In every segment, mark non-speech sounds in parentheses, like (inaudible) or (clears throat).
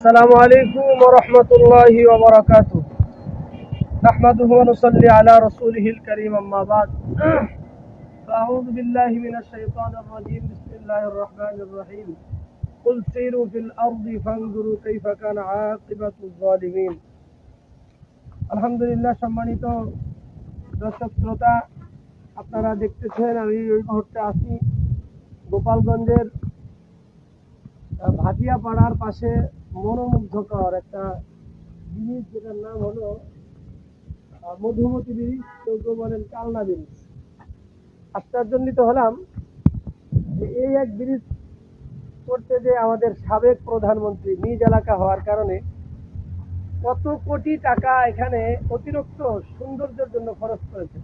السلام عليكم ورحمة الله وبركاته نحمده ونصلي على رسوله الكريم أما بعد فأعوذ بالله من الشيطان الرجيم بسم الله الرحمن الرحيم قل سيروا في الأرض فانظروا كيف كان عاقبة الظالمين الحمد لله সম্মানিত দর্শক শ্রোতা আপনারা দেখতেছেন আমি এই মুহূর্তে আছি গোপালগঞ্জের আহ, ভাটিয়া পাড়ার পাশে মনোমুগ্ধকর একটা জিনিস যেটার নাম হলো মধুমতি ব্রিজ কেউ কেউ বলেন কালনা ব্রিজ আশ্চর্যান্বিত হলাম যে এই এক ব্রিজ করতে যে আমাদের সাবেক প্রধানমন্ত্রী নিজ এলাকা হওয়ার কারণে কত কোটি টাকা এখানে অতিরিক্ত সৌন্দর্যের জন্য খরচ করেছে।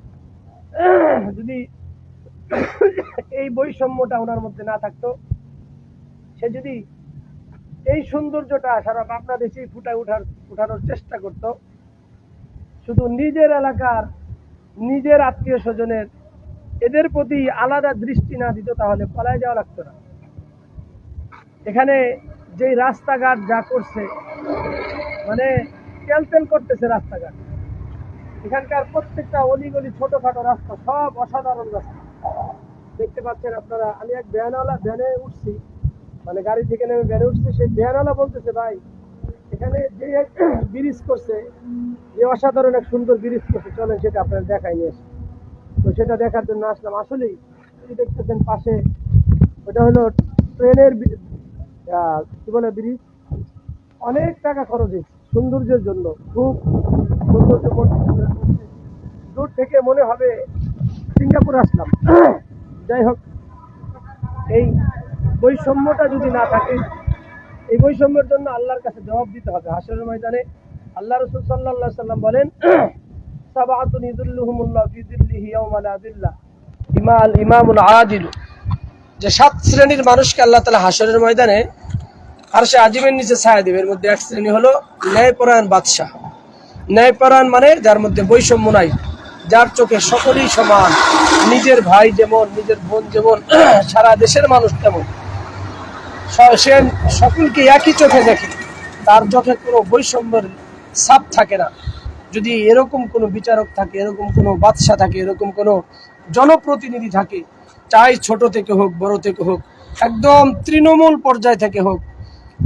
যদি এই বৈষম্যটা ওনার মধ্যে না থাকতো, সে যদি এই সৌন্দর্যটা সারা বাংলাদেশেই ফুটায় উঠার উঠানোর চেষ্টা করত। শুধু নিজের এলাকার, নিজের আত্মীয় স্বজনের, এদের প্রতি আলাদা দৃষ্টি না দিত তাহলে পলায় যাওয়া লাগতো না। এখানে যেই রাস্তাঘাট যা করছে মানে তেল করতেছে রাস্তাঘাট। এখানকার প্রত্যেকটা অলিগলি ছোটখাটো রাস্তা সব অসাধারণ রাস্তা। দেখতে পাচ্ছেন আপনারা, আমি এক ভ্যানওয়ালা ভ্যানে উঠছি। মানে গাড়ি থেকে নেমে ভ্যানে উঠছি, সেই ভ্যানওয়ালা বলতেছে, ভাই, এখানে যে এক (coughs) ব্রিজ করছে, যে অসাধারণ এক সুন্দর ব্রিজ করছে, চলেন সেটা আপনার দেখাই নিয়ে তো সেটা দেখার জন্য আসলাম। আসলেই দেখতেছেন পাশে, ওটা হলো ট্রেনের কি বলে ব্রিজ? অনেক টাকা খরচ হয়েছে, সৌন্দর্যের জন্য, খুব সৌন্দর্য দূর থেকে মনে হবে সিঙ্গাপুর আসলাম। (coughs) যাই হোক বৈষম্যটা যদি না থাকে, এই বৈষম্যের জন্য আল্লাহর কাছে জবাব দিতে হবে। হাসরের ময়দানে আল্লাহ রসুল সাল্লাহ সাল্লাম বলেন সাবাতুন ইদুল্লুহুমুল্লাহ ফি দিল্লিহি ইয়াওমা ইমাল ইমামুল আদিল। যে সাত শ্রেণির মানুষকে আল্লাহ তাআলা হাসরের ময়দানে আর সে আজিমের নিচে ছায়া দেবে। এর মধ্যে এক শ্রেণি হলো ন্যায়পরায়ণ বাদশাহ। ন্যায়পরায়ণ মানে যার মধ্যে বৈষম্য নাই, যার চোখে সকলেই সমান, নিজের ভাই যেমন, নিজের বোন যেমন, সারা দেশের মানুষ তেমন। স- সকলকে একই চোখে দেখে, তার চোখে কোনো বৈষম্যের ছাপ থাকে না। যদি এরকম কোনো বিচারক থাকে, এরকম কোনো বাদশাহ থাকে, এরকম কোনো জনপ্রতিনিধি থাকে, চাই ছোট থেকে হোক, বড় থেকে হোক, একদম তৃণমূল পর্যায় থেকে হোক,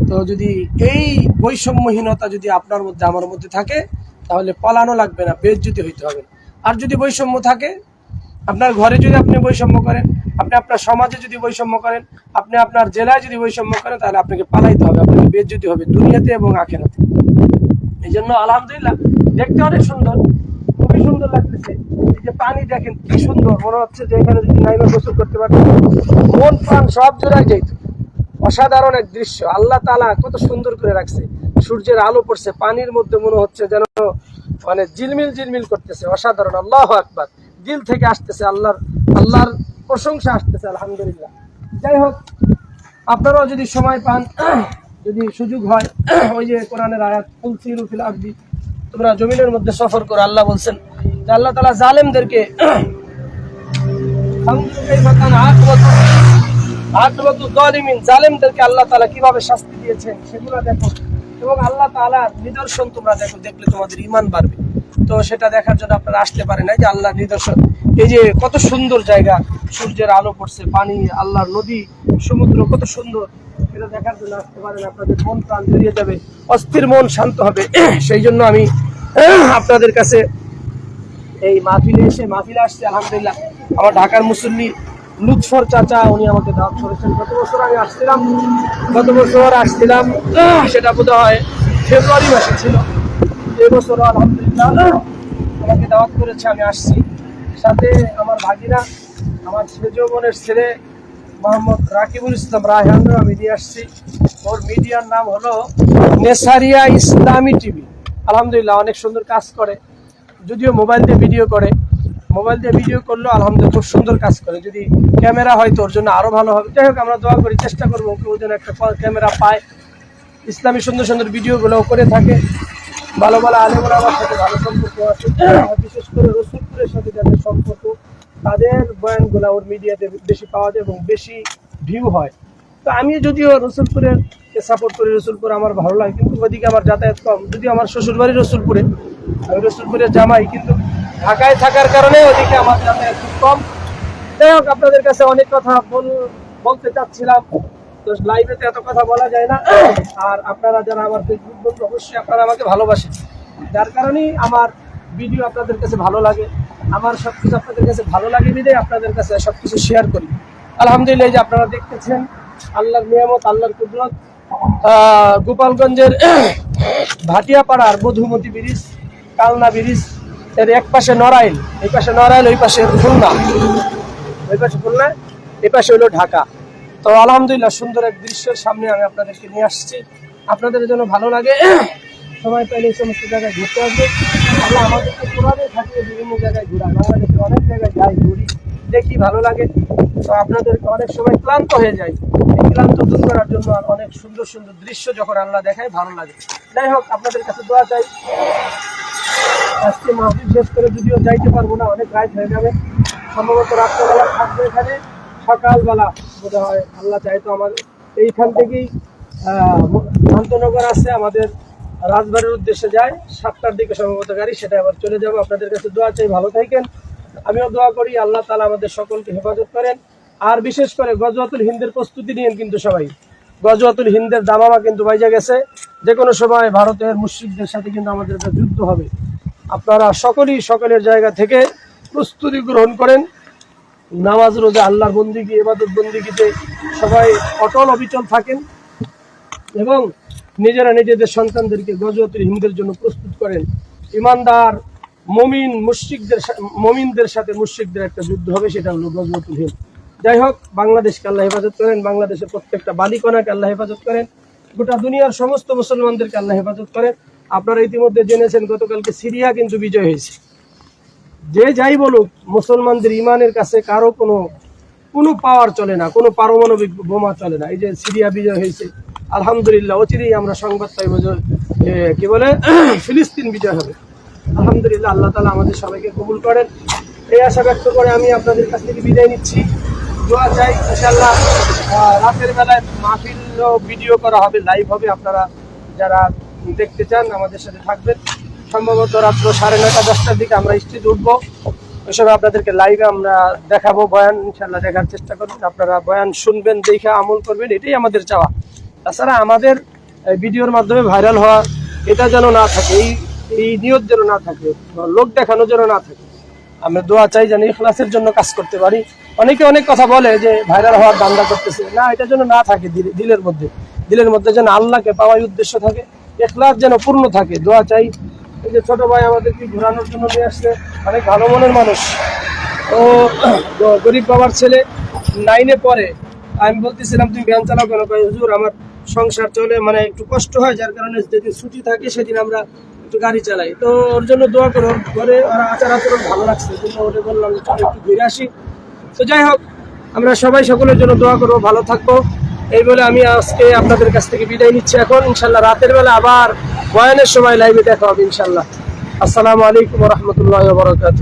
তো যদি এই বৈষম্যহীনতা যদি আপনার মধ্যে, আমার মধ্যে থাকে, তাহলে পালানো লাগবে না, বেজ্জুতি হইতে হবে। আর যদি বৈষম্য থাকে আপনার ঘরে যদি আপনি বৈষম্য করেন, আপনি আপনার সমাজে যদি বৈষম্য করেন, আপনি আপনার জেলায় যদি বৈষম্য করেন, তাহলে আপনাকে পালাইতে হবে, আপনাকে বেজ্জুতি হবে, দুনিয়াতে এবং আখেরাতে। এই জন্য আলহামদুলিল্লাহ, দেখতে অনেক সুন্দর, খুবই সুন্দর লাগতেছে। এই যে পানি দেখেন, কি সুন্দর, মনে হচ্ছে যে এখানে যদি নাইমা গোসল করতে পারতেন মন প্রাণ সব জোড়ায় যাইত। অসাধারণ এক দৃশ্য। আল্লাহ তালা কত সুন্দর করে রাখছে। সূর্যের আলো পড়ছে, পানির মধ্যে মনে হচ্ছে যেন মানে জিলমিল জিলমিল করতেছে। অসাধারণ, আল্লাহ আকবার। দিল থেকে আসতেছে আল্লাহর আল্লাহর প্রশংসা আসতেছে, আলহামদুলিল্লাহ। যাই হোক, আপনারাও যদি সময় পান, (clears throat) যদি সুযোগ হয়, (clears throat) ওই যে কোরআনের আয়াত ফুলসিরু ফিল আরদি তোমরা জমিনের মধ্যে সফর করো, আল্লাহ বলছেন যে আল্লাহ তালা জালেমদেরকে (clears throat) জালেমদেরকে আল্লাহ তালা কীভাবে শাস্তি দিয়েছেন, সেগুলো দেখো। এবং আল্লাহ তাআলার নিদর্শন তোমরা দেখো, দেখলে তোমাদের ইমান বাড়বে। তো সেটা দেখার জন্য আপনারা আসতে পারেন এই যে আল্লাহর নিদর্শন। এই যে কত সুন্দর জায়গা, সূর্যের আলো পড়ছে, পানি, আল্লাহর নদী, সমুদ্র কত সুন্দর। এটা দেখার জন্য আসতে পারেন আপনাদের মন প্রাণ জড়িয়ে যাবে, অস্থির মন শান্ত হবে। (clears throat) সেই জন্য আমি (clears throat) আপনাদের কাছে এই মাহফিলে এসে, মাহফিলে আসছে, আলহামদুলিল্লাহ। আমার ঢাকার মুসল্লি লুৎফর চাচা, উনি আমাকে দাওয়াত করেছেন। গত বছর আমি আসছিলাম, গত বছর আসছিলাম, (clears throat) সেটা বোধ হয় ফেব্রুয়ারি মাসে ছিল। এবছর আলহামদুলিল্লাহ আমাকে দাওয়াত করেছে, আমি আসছি। সাথে আমার ভাগিনা, আমার সেজ বোনের ছেলে, মোহাম্মদ রাকিবুল ইসলাম রায়হানও আমি নিয়ে আসছি। ওর মিডিয়ার নাম হলো নেসারিয়া ইসলামী টিভি। আলহামদুলিল্লাহ, অনেক সুন্দর কাজ করে। যদিও মোবাইল দিয়ে ভিডিও করে। মোবাইল দিয়ে ভিডিও করলেও আলহামদুলিল্লাহ খুব সুন্দর কাজ করে। যদি ক্যামেরা হয় তোর জন্য আরও ভালো হবে। যাই হোক, আমরা দোয়া করি, চেষ্টা করব, ওকে ওর জন্য একটা ক্যামেরা পায়। ইসলামী সুন্দর সুন্দর ভিডিওগুলো করে থাকে। ভালো ভালো আলেমরা আমার সাথে ভালো সম্পর্ক আছে। বিশেষ করে রসুলপুরের সাথে যাদের সম্পর্ক, তাদের বয়ানগুলো ওর মিডিয়াতে বেশি পাওয়া যায় এবং বেশি ভিউ হয়। তো আমি যদিও রসুলপুরের সাপোর্ট করি, রসুলপুর আমার ভালো লাগে, কিন্তু ওদিকে আমার যাতায়াত কম। যদিও আমার শ্বশুরবাড়ি রসুলপুরে, আমি রসুলপুরের জামাই, কিন্তু ঢাকায় থাকার কারণে ওদিকে আমার যাতায়াত খুব কম। যাই হোক, আপনাদের কাছে অনেক কথা বল- বলতে চাচ্ছিলাম। তো লাইভে তো এত কথা বলা যায় না। আর আপনারা যারা আমার ফেসবুক বন্ধু, অবশ্যই আপনারা আমাকে ভালোবাসেন। যার কারণেই আমার ভিডিও আপনাদের কাছে ভালো লাগে। আমার সব কিছু আপনাদের কাছে ভালো লাগে বিধে আপনাদের কাছে সব কিছু শেয়ার করি। আলহামদুলিল্লাহ যে আপনারা দেখতেছেন, আল্লাহর নিয়ামত, আল্লাহর কুদরত গোপালগঞ্জের (clears throat) ভাটিয়াপাড়ার মধুমতি ব্রিজ, কালনা ব্রিজ, এর এক পাশে নড়াইল, এই পাশে নড়াইল, ওই পাশে খুলনা। ওই পাশে খুলনা, এই পাশে হলো ঢাকা। তো আলহামদুলিল্লাহ, সুন্দর এক দৃশ্যের সামনে আমি আপনাদেরকে নিয়ে আসছি। আপনাদের জন্য ভালো লাগে, (clears throat) সময় পাইলে এই সমস্ত জায়গায় ঘুরতে আসবে। আল্লাহ আমাদেরকে ঘোরাবে থাকিয়ে বিভিন্ন জায়গায় ঘোরায় বাংলাদেশে অনেক জায়গায় যাই, ঘুরি, দেখি ভালো লাগে। তো আপনাদেরকে অনেক সময় ক্লান্ত হয়ে যায় এই ক্লান্ত দূর করার জন্য আর অনেক সুন্দর সুন্দর দৃশ্য যখন আল্লাহ দেখায়, ভালো লাগে। যাই হোক, আপনাদের কাছে দোয়া চাই। আজকে মাহফিল শেষ করে যদিও যাইতে পারব না, অনেক রাত হয়ে যাবে। সম্ভবত রাত্রেবেলা থাকবে এখানে। সকালবেলা বোধ হয় আল্লাহ চাইতো আমাদের। এইখান থেকেই শান্তনগর আছে, আমাদের রাজবাড়ির উদ্দেশ্যে যায়। সাতটার দিকে সম্ভবত গাড়ি, সেটা আবার চলে যাব। আপনাদের কাছে দোয়া চাই, ভালো থাকেন। আমিও দোয়া করি, আল্লাহ তালা আমাদের সকলকে হেফাজত করেন। আর বিশেষ করে গজওয়াতুল হিন্দের প্রস্তুতি নিয়েন কিন্তু সবাই। গজওয়াতুল হিন্দের দামামা কিন্তু বাইজা গেছে। যে কোনো সময় ভারতের মুসলিমদের সাথে কিন্তু আমাদের যুদ্ধ হবে। আপনারা সকলেই সকলের জায়গা থেকে প্রস্তুতি গ্রহণ করেন। নামাজ, রোজা, আল্লাহর বন্দিগি এবাদত বন্দিগিতে সবাই অটল অবিচল থাকেন এবং নিজেরা নিজেদের সন্তানদেরকে গজওয়াতুল হিন্দের জন্য প্রস্তুত করেন। ইমানদার, মমিন, মুশরিকদের মমিনদের সাথে মুশরিকদের একটা যুদ্ধ হবে, সেটা হলো গজওয়াতুল হিন্দ। যাই হোক, বাংলাদেশকে আল্লাহ হেফাজত করেন, বাংলাদেশের প্রত্যেকটা বালিকণাকে আল্লাহ হেফাজত করেন, গোটা দুনিয়ার সমস্ত মুসলমানদেরকে আল্লাহ হেফাজত করেন। আপনারা ইতিমধ্যে জেনেছেন, গতকালকে সিরিয়া কিন্তু বিজয় হয়েছে। যে যাই বলুক, মুসলমানদের ইমানের কাছে কারও কোনো কোনো পাওয়ার চলে না, কোনো পারমাণবিক বোমা চলে না। এই যে সিরিয়া বিজয় হয়েছে, আলহামদুলিল্লাহ, অচিরেই আমরা সংবাদ পাইব যে কি বলে, (clears throat) ফিলিস্তিন বিজয় হবে। আলহামদুলিল্লাহ, আল্লাহ তালা আমাদের সবাইকে কবুল করেন। এই আশা ব্যক্ত করে আমি আপনাদের কাছ থেকে বিদায় নিচ্ছি। দোয়া চাই ইনশাল্লাহ রাতের বেলায় মাহফিল ভিডিও করা হবে, লাইভ হবে। আপনারা যারা দেখতে চান, আমাদের সাথে থাকবেন। সম্ভবত রাত্র সাড়ে নয়টা, দশটার দিকে আমরা স্টেজ উঠবো। ওই সময় আপনাদেরকে লাইভে আমরা দেখাবো বয়ান ইনশাল্লাহ দেখার চেষ্টা করবেন আপনারা বয়ান শুনবেন, দেখে আমল করবেন, এটাই আমাদের চাওয়া। তাছাড়া আমাদের ভিডিওর মাধ্যমে ভাইরাল হওয়া, এটা যেন না থাকে, এই এই নিয়ত যেন না থাকে লোক দেখানো যেন না থাকে, আমরা দোয়া চাই যেন ইখলাসের জন্য কাজ করতে পারি। অনেকে অনেক কথা বলে যে ভাইরাল হওয়ার দান্দা করতেছে। না, এটা যেন না থাকে দিলে- দিলের মধ্যে। দিলের মধ্যে যেন আল্লাহকে পাওয়াই উদ্দেশ্য থাকে, ইখলাস যেন পূর্ণ থাকে। দোয়া চাই এই যে ছোট ভাই আমাদেরকে ঘোরানোর জন্য নিয়ে আসছে, অনেক ভালো মনের মানুষ। ও, গরিব বাবার ছেলে নাইনে পরে আমি বলতেছিলাম, তুমি ভ্যান চালাও কেন? হুজুর, আমার সংসার চলে মানে একটু কষ্ট হয়, যার কারণে যেদিন ছুটি থাকে, সেদিন আমরা একটু গাড়ি চালাই। তো ওর জন্য দোয়া করো ঘরে ওরা আচার আচরণ ভালো লাগছে কিন্তু ওটা বললাম একটু ঘুরে আসি। তো যাই হোক, আমরা সবাই সকলের জন্য দোয়া করব, ভালো থাকব। এই বলে আমি আজকে আপনাদের কাছ থেকে বিদায় নিচ্ছি এখন। ইনশাল্লাহ রাতের বেলা আবার বয়ানের সময় লাইভে দেখা হবে ইনশাল্লাহ। আসসালামু আলাইকুম রহমতুল্লাহ বরকাত